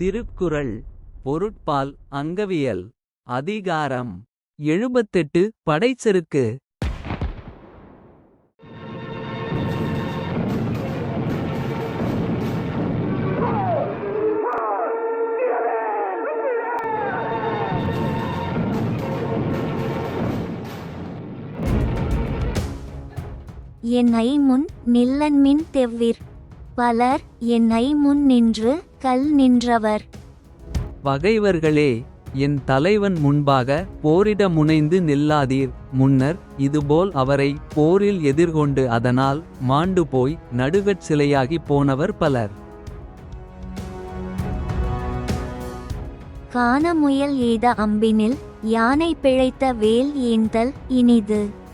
திருக்குறள் பொருட்பால் அங்கவியல் அதிகாரம் எழுபத்தெட்டு படைச்செருக்கு என்னை முன் நில்லன்மின் தெவ்விர். பலர் என் ஐமுன் நின்று கல் நின்றவர். பகைவர்களே என் தலைவன் முன்பாக போரிட முனைந்து நில்லாதீர். முன்னர் இதுபோல் அவரை போரில் எதிர்கொண்டு அதனால் மாண்டு போய் நடுகட் சிலையாகி போனவர் பலர். காண முயல் எய்த அம்பினில் யானை பிழைத்த வேல் ஏந்தல் இனிது.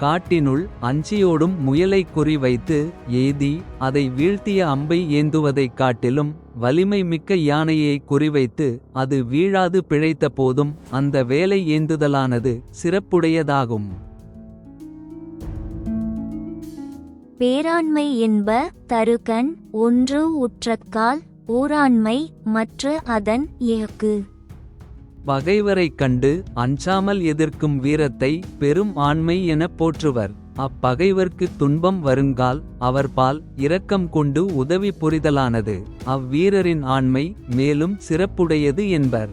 காட்டினுள் அஞ்சியோடும் முயலை குறிவைத்து ஏதி அதை வீழ்த்திய அம்பை ஏந்துவதைக் காட்டிலும் வலிமை மிக்க யானையை குறிவைத்து அது வீழாது பிழைத்த போதும் அந்த வேலை ஏந்துதலானது சிறப்புடையதாகும். பேராண்மை என்ப தருகன் ஒன்று உற்றக்கால் ஊராண்மை மற்ற அதன் இயக்கு. பகைவரைக் கண்டு அஞ்சாமல் எதிர்க்கும் வீரத்தை பெரும் ஆண்மை எனப் போற்றுவர். அப்பகைவர்க்குத் துன்பம் வருங்கால் அவர்பால் இரக்கம் கொண்டு உதவி புரிதலானது. அவ்வீரரின் ஆண்மை மேலும் சிறப்புடையது என்பர்.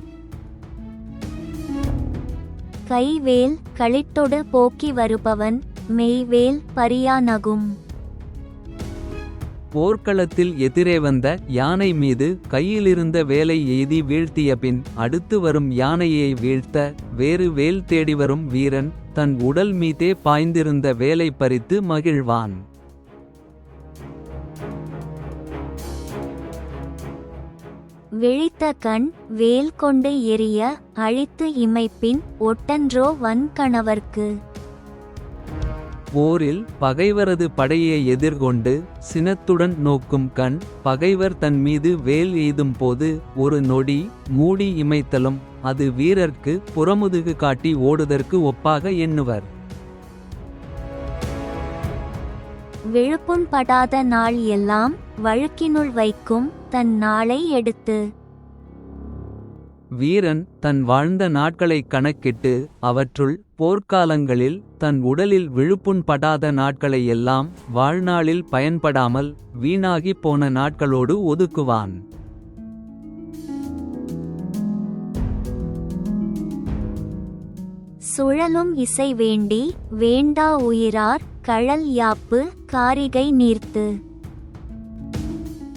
கைவேல் களித்தொடு போக்கி வருபவன் மெய்வேல் பரியானகும் போர்க்களத்தில் எதிரே வந்த யானை மீது கையிலிருந்த வேலை எய்தி வீழ்த்திய பின் அடுத்து வரும் யானையை வீழ்த்த வேறு வேல் தேடி வரும் வீரன் தன் உடல் மீதே பாய்ந்திருந்த வேலை பறித்து மகிழ்வான். விழித்த கண் வேல் கொண்டு எரிய அழித்து இமைப்பின் ஒட்டன்றோ வன்கணவர்க்கு. போரில் பகைவரது படையை எதிர்கொண்டு சினத்துடன் நோக்கும் கண் பகைவர் தன் மீது வேல் எய்தும் போது ஒரு நொடி மூடி இமைத்தலும் அது வீரர்க்கு புறமுதுகு காட்டி ஓடுதற்கு ஒப்பாக எண்ணுவர். விழுப்புண் படாத நாள் எல்லாம் வழுக்கினுள் வைக்கும் தன் நாளை எடுத்து. வீரன் தன் வாழ்ந்த நாட்களைக் கணக்கிட்டு அவற்றுள் போர்க்காலங்களில் தன் உடலில் விழுப்புண் படாத நாட்களை எல்லாம் வாழ்நாளில் பயன்படாமல் வீணாகிப் போன நாட்களோடு ஒதுக்குவான். சுழலும் இசை வேண்டி வேண்டா உயிரார் கழல் யாப்பு காரிகை நீர்த்து.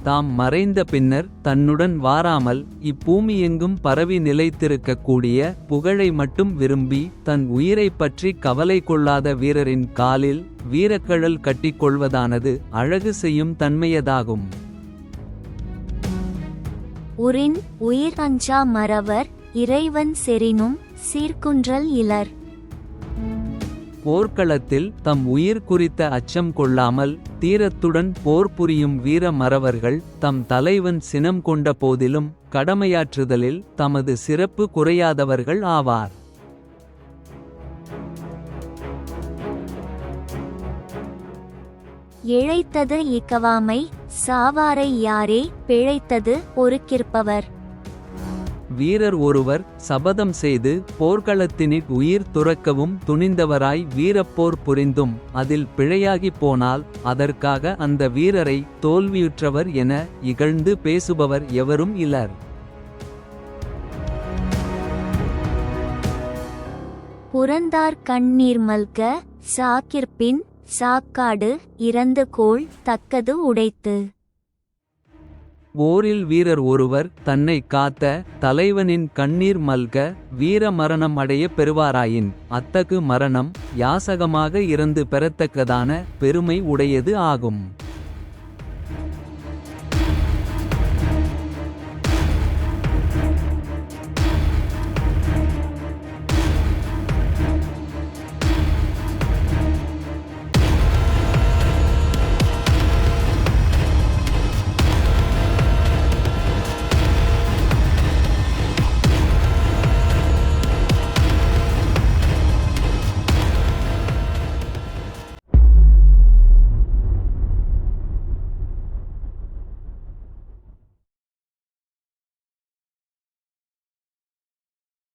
தாம் மறைந்த பின்னர் தன்னுடன் வாராமல் இப்பூமியெங்கும் பரவி நிலைத்திருக்கக்கூடிய புகழை மட்டும் விரும்பி தன் உயிரைப் பற்றி கவலை கொள்ளாத வீரரின் காலில் வீரக்கழல் கட்டிக்கொள்வதானது அழகு செய்யும் தன்மையதாகும். உரின் உயிர் அஞ்சா மறவர் இறைவன் செறினும் சீர்குன்றல் இலர். போர்க்களத்தில் தம் உயிர் குறித்த அச்சம் கொள்ளாமல் தீரத்துடன் போர் புரியும் வீர மறவர்கள் தம் தலைவன் சினம் கொண்ட போதிலும் கடமையாற்றுதலில் தமது சிறப்பு குறையாதவர்கள் ஆவார். இழைத்தது இக்கவாமை சாவாரை யாரே பிழைத்தது ஒருக்கிற்பவர் வீரர் ஒருவர் சபதம் செய்து போர்க்களத்தினிற் உயிர் துறக்கவும் துணிந்தவராய் வீரப்போர் புரிந்தும் அதில் பிழையாகிப் போனால் அதற்காக அந்த வீரரை தோல்வியுற்றவர் என இகழ்ந்து பேசுபவர் எவரும் இலர் புறந்தார் கண்ணீர் மல்க சாக்கிற்பின் சாக்காடு இறந்து கோள் தக்கது உடைத்து. போரில் வீரர் ஒருவர் தன்னை காத்த தலைவனின் கண்ணீர் மல்க வீர மரணம் அடைய பெறுவாராயின் அத்தகு மரணம் யாசகமாக இறந்து பெறத்தக்கதான பெருமை உடையது ஆகும்.